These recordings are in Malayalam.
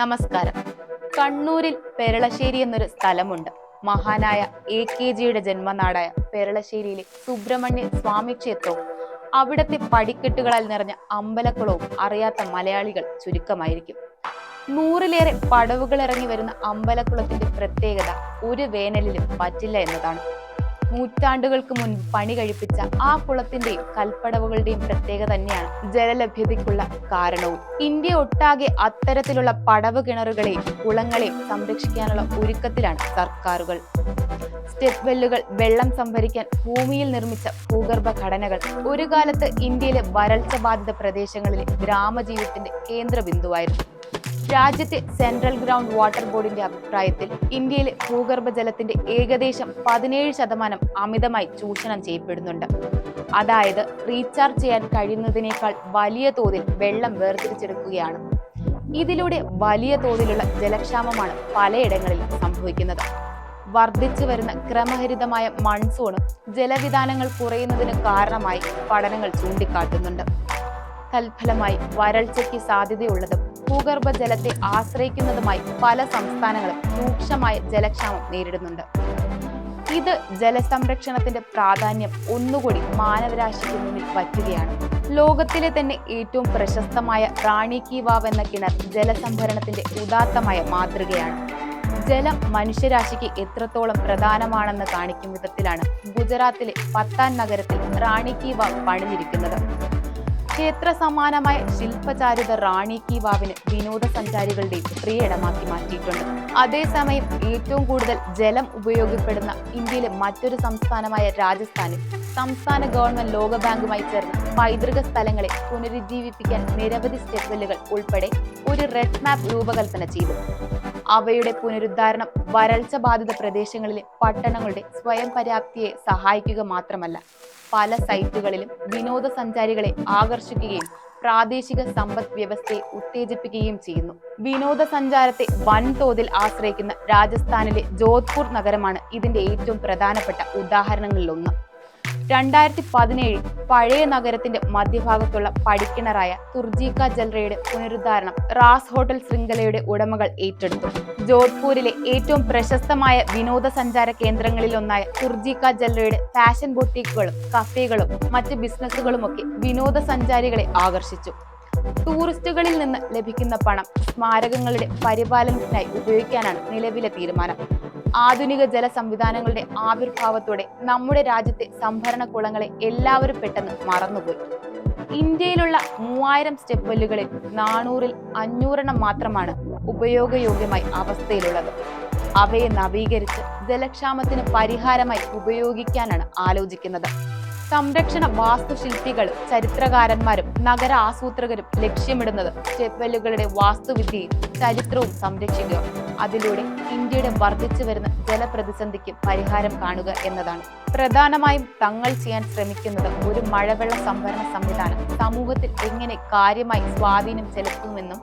നമസ്കാരം. കണ്ണൂരിൽ പെരളശ്ശേരി എന്നൊരു സ്ഥലമുണ്ട്. മഹാനായ എ കെ ജിയുടെ ജന്മനാടായ പെരളശ്ശേരിയിലെ സുബ്രഹ്മണ്യ സ്വാമി ക്ഷേത്രവും അവിടത്തെ പടിക്കെട്ടുകളാൽ നിറഞ്ഞ അമ്പലക്കുളവും അറിയാത്ത മലയാളികൾ ചുരുക്കമായിരിക്കും. നൂറിലേറെ പടവുകൾ ഇറങ്ങി വരുന്ന അമ്പലക്കുളത്തിന്റെ പ്രത്യേകത ഒരു വേനലിലും പറ്റില്ല എന്നതാണ്. നൂറ്റാണ്ടുകൾക്ക് മുൻപ് പണി കഴിപ്പിച്ച ആ കുളത്തിന്റെയും കൽപ്പടവുകളുടെയും പ്രത്യേകത തന്നെയാണ് ജലലഭ്യതയ്ക്കുള്ള കാരണവും. ഇന്ത്യ ഒട്ടാകെ അത്തരത്തിലുള്ള പടവ് കിണറുകളെയും കുളങ്ങളെയും സംരക്ഷിക്കാനുള്ള ഒരുക്കത്തിലാണ് സർക്കാരുകൾ. സ്റ്റെപ്പ് വെല്ലുകൾ വെള്ളം സംഭരിക്കാൻ ഭൂമിയിൽ നിർമ്മിച്ച ഭൂഗർഭ ഘടനകൾ ഒരു കാലത്ത് ഇന്ത്യയിലെ വരൾച്ച ബാധിത പ്രദേശങ്ങളിലെ ഗ്രാമജീവിതത്തിന്റെ കേന്ദ്ര ബിന്ദുവായിരുന്നു രാജ്യത്തെ സെൻട്രൽ ഗ്രൗണ്ട് വാട്ടർ ബോർഡിന്റെ അഭിപ്രായത്തിൽ ഇന്ത്യയിലെ ഭൂഗർഭജലത്തിന്റെ ഏകദേശം പതിനേഴ് ശതമാനം അമിതമായി ചൂഷണം ചെയ്യപ്പെടുന്നുണ്ട്. അതായത് റീചാർജ് ചെയ്യാൻ കഴിയുന്നതിനേക്കാൾ വലിയ തോതിൽ വെള്ളം വേർതിരിച്ചെടുക്കുകയാണ്. ഇതിലൂടെ വലിയ തോതിലുള്ള ജലക്ഷാമമാണ് പലയിടങ്ങളിൽ സംഭവിക്കുന്നത്. വർദ്ധിച്ചു വരുന്ന ക്രമഹരിതമായ മൺസൂണും ജലവിധാനങ്ങൾ കുറയുന്നതിന് കാരണമായി പഠനങ്ങൾ ചൂണ്ടിക്കാട്ടുന്നുണ്ട്. തൽഫലമായി വരൾച്ചയ്ക്ക് സാധ്യതയുള്ളതും ഭൂഗർഭ ജലത്തെ ആശ്രയിക്കുന്നതുമായി പല സംസ്ഥാനങ്ങളും രൂക്ഷമായ ജലക്ഷാമം നേരിടുന്നുണ്ട്. ഇത് ജലസംരക്ഷണത്തിന്റെ പ്രാധാന്യം ഒന്നുകൂടി മാനവരാശിക്ക് മുന്നിൽ വയ്ക്കുകയാണ്. ലോകത്തിലെ തന്നെ ഏറ്റവും പ്രശസ്തമായ റാണി കി വാവ് എന്ന കിണർ ജലസംഭരണത്തിന്റെ ഉദാത്തമായ മാതൃകയാണ്. ജലം മനുഷ്യരാശിക്ക് എത്രത്തോളം പ്രധാനമാണെന്ന് കാണിക്കും വിധത്തിലാണ് ഗുജറാത്തിലെ പത്താൻ നഗരത്തിൽ റാണി കി വാവ് പണിഞ്ഞിരിക്കുന്നത്. ക്ഷേത്ര സമാനമായ ശില്പചാരിത റാണി കി വാവിന് വിനോദസഞ്ചാരികളുടെയും പ്രിയടമാക്കി മാറ്റിയിട്ടുണ്ട്. അതേസമയം ഏറ്റവും കൂടുതൽ ജലം ഉപയോഗപ്പെടുന്ന ഇന്ത്യയിലെ മറ്റൊരു സംസ്ഥാനമായ രാജസ്ഥാനിൽ സംസ്ഥാന ഗവൺമെന്റ് ലോകബാങ്കുമായി ചേർന്ന് പൈതൃക സ്ഥലങ്ങളെ പുനരുജ്ജീവിപ്പിക്കാൻ നിരവധി സ്റ്റെപ്പലുകൾ ഉൾപ്പെടെ ഒരു റെഡ് മാപ്പ് രൂപകൽപ്പന ചെയ്തു. അവയുടെ പുനരുദ്ധാരണം വരൾച്ച ബാധിത പ്രദേശങ്ങളിലെ പട്ടണങ്ങളുടെ സ്വയം പര്യാപ്തിയെ സഹായിക്കുക മാത്രമല്ല പല സൈറ്റുകളിലും വിനോദസഞ്ചാരികളെ ആകർഷിക്കുകയും പ്രാദേശിക സമ്പദ് വ്യവസ്ഥയെ ഉത്തേജിപ്പിക്കുകയും ചെയ്യുന്നു. വിനോദസഞ്ചാരത്തെ വൻതോതിൽ ആശ്രയിക്കുന്ന രാജസ്ഥാനിലെ ജോധ്പൂർ നഗരമാണ് ഇതിന്റെ ഏറ്റവും പ്രധാനപ്പെട്ട ഉദാഹരണങ്ങളിലൊന്ന്. രണ്ടായിരത്തി പതിനേഴിൽ പഴയ നഗരത്തിന്റെ മധ്യഭാഗത്തുള്ള പടിക്കിണറായ തുർജീക്ക ജൽറയുടെ പുനരുദ്ധാരണം റാസ് ഹോട്ടൽ ശൃംഖലയുടെ ഉടമകൾ ഏറ്റെടുത്തു. ജോധ്പൂരിലെ ഏറ്റവും പ്രശസ്തമായ വിനോദസഞ്ചാര കേന്ദ്രങ്ങളിലൊന്നായ തുർജീക്ക ജൽറയുടെ ഫാഷൻ ബൊട്ടീക്കുകളും കഫേകളും മറ്റ് ബിസിനസ്സുകളുമൊക്കെ വിനോദസഞ്ചാരികളെ ആകർഷിച്ചു. ടൂറിസ്റ്റുകളിൽ നിന്ന് ലഭിക്കുന്ന പണം സ്മാരകങ്ങളുടെ പരിപാലനത്തിനായി ഉപയോഗിക്കാനാണ് നിലവിലെ തീരുമാനം. ആധുനിക ജല സംവിധാനങ്ങളുടെ ആവിർഭാവത്തോടെ നമ്മുടെ രാജ്യത്തെ സംഭരണ കുളങ്ങളെ എല്ലാവരും പെട്ടെന്ന് മറന്നുപോയി. ഇന്ത്യയിലുള്ള മൂവായിരം സ്റ്റെപ്പ് വെല്ലുകളിൽ നാനൂറിൽ അഞ്ഞൂറെണ്ണം മാത്രമാണ് ഉപയോഗയോഗ്യമായി അവസ്ഥയിലുള്ളത്. അവയെ നവീകരിച്ച് ജലക്ഷാമത്തിന് പരിഹാരമായി ഉപയോഗിക്കാനാണ് ആലോചിക്കുന്നത്. സംരക്ഷണ വാസ്തുശില്പികളും ചരിത്രകാരന്മാരും നഗര ആസൂത്രകരും ലക്ഷ്യമിടുന്നത് സ്റ്റെപ്പ് വെല്ലുകളുടെ വാസ്തുവിദ്യയും ചരിത്രവും സംരക്ഷിക്കുക. അതിലൂടെ ഇന്ത്യയുടെ വർദ്ധിച്ചു വരുന്ന ജലപ്രതിസന്ധിക്ക് പരിഹാരം കാണുക എന്നതാണ്. പ്രധാനമായും തങ്ങൾ ചെയ്യാൻ ശ്രമിക്കുന്നത് ഒരു മഴവെള്ള സംഭരണ സംവിധാനം. സമൂഹത്തിൽ എങ്ങനെ കാര്യമായി സ്വാധീനം ചെലുത്തുമെന്നും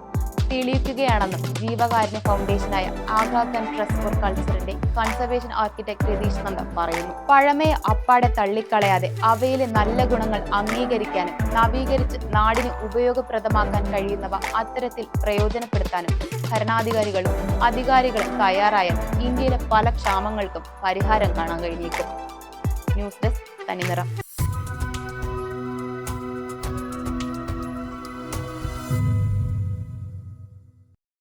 തെളിയിക്കുകയാണെന്നും ജീവകാരുണ്യ ഫൗണ്ടേഷനായ ഖാൻ ട്രസ്റ്റ് ഫോർ കൾച്ചറിന്റെ കൺസർവേഷൻ ആർക്കിടെക്ട് രതീഷ് നന്ദ പറയുന്നു. പഴമയെ അപ്പാടെ തള്ളിക്കളയാതെ അവയിലെ നല്ല ഗുണങ്ങൾ അംഗീകരിക്കാനും നവീകരിച്ച് നാടിന് ഉപയോഗപ്രദമാക്കാൻ കഴിയുന്നവ അത്തരത്തിൽ പ്രയോജനപ്പെടുത്താനും ഭരണാധികാരികളും അധികാരികളും തയ്യാറായാൽ ഇന്ത്യയിലെ പല ക്ഷാമങ്ങൾക്കും പരിഹാരം കാണാൻ കഴിഞ്ഞേക്കും. ന്യൂസ് ഡെസ്ക് തനിനിറം.